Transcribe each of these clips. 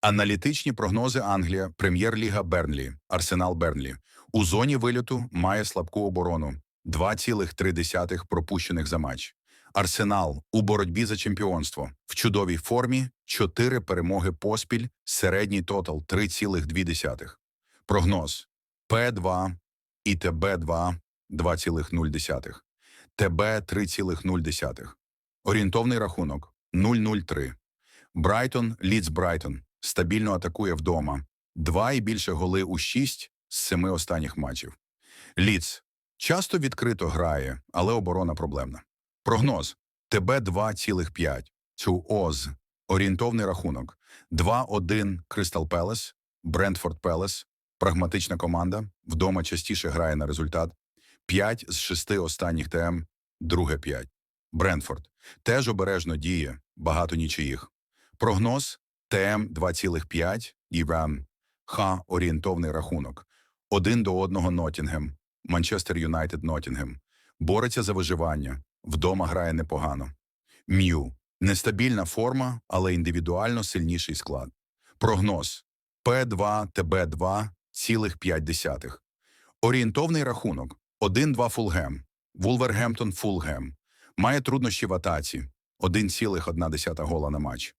Аналітичні прогнози Англія, Прем'єр-ліга Бернлі, Арсенал Бернлі. У зоні вильоту має слабку оборону 2,3 пропущених за матч. Арсенал у боротьбі за чемпіонство в чудовій формі 4 перемоги поспіль, середній тотал 3,2. Прогноз П2 і ТБ2 2,0. ТБ 3,0. Орієнтовний рахунок 0,03. Брайтон, Лідс Брайтон стабільно атакує вдома. Два і більше голи у шість з семи останніх матчів. Лідс часто відкрито грає, але оборона проблемна. Прогноз ТБ 2,5. Цю ОЗ. Орієнтовний рахунок 2-1 Кристал Пелес, Брентфорд Пелес. Прагматична команда. Вдома частіше грає на результат. 5 з 6 останніх ТМ, друге 5. Брентфорд теж обережно діє, багато нічиїх. Прогноз ТМ 2,5 і РАМ. Х орієнтовний рахунок. Один до одного Нотінгем. Манчестер Юнайтед Нотінгем. Бореться за виживання. Вдома грає непогано. М'ю. Нестабільна форма, але індивідуально сильніший склад. Прогноз П2 ТБ2 цілих 5. Орієнтовний рахунок 1-2 Фулгем. Вулвергемптон Фулгем. Має труднощі в атаці. 1,1 гола на матч.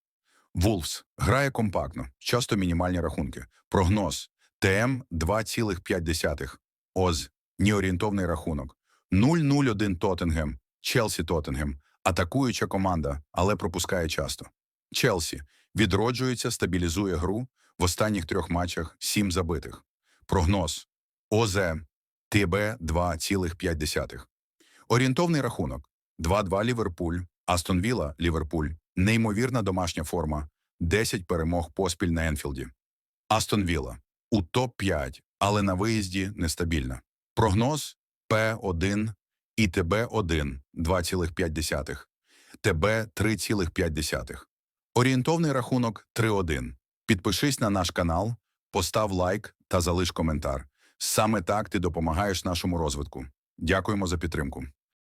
Вулфс грає компактно, часто мінімальні рахунки. Прогноз ТМ 2,5. ОЗ неорієнтовний рахунок. 0-0-1 Тоттенгем, Челсі Тоттенгем. Атакуюча команда, але пропускає часто. Челсі відроджується, стабілізує гру. В останніх трьох матчах 7 забитих. Прогноз ОЗ ТБ 2,5. Орієнтовний рахунок 2-2 Ліверпуль, Астон Вілла Ліверпуль. Неймовірна домашня форма. 10 перемог поспіль на Енфілді. Астон Вілла у топ-5, але на виїзді нестабільна. Прогноз П1 і ТБ1 2,5. ТБ 3,5. Орієнтовний рахунок 3-1. Підпишись на наш канал, постав лайк та залиш коментар. Саме так ти допомагаєш нашому розвитку. Дякуємо за підтримку.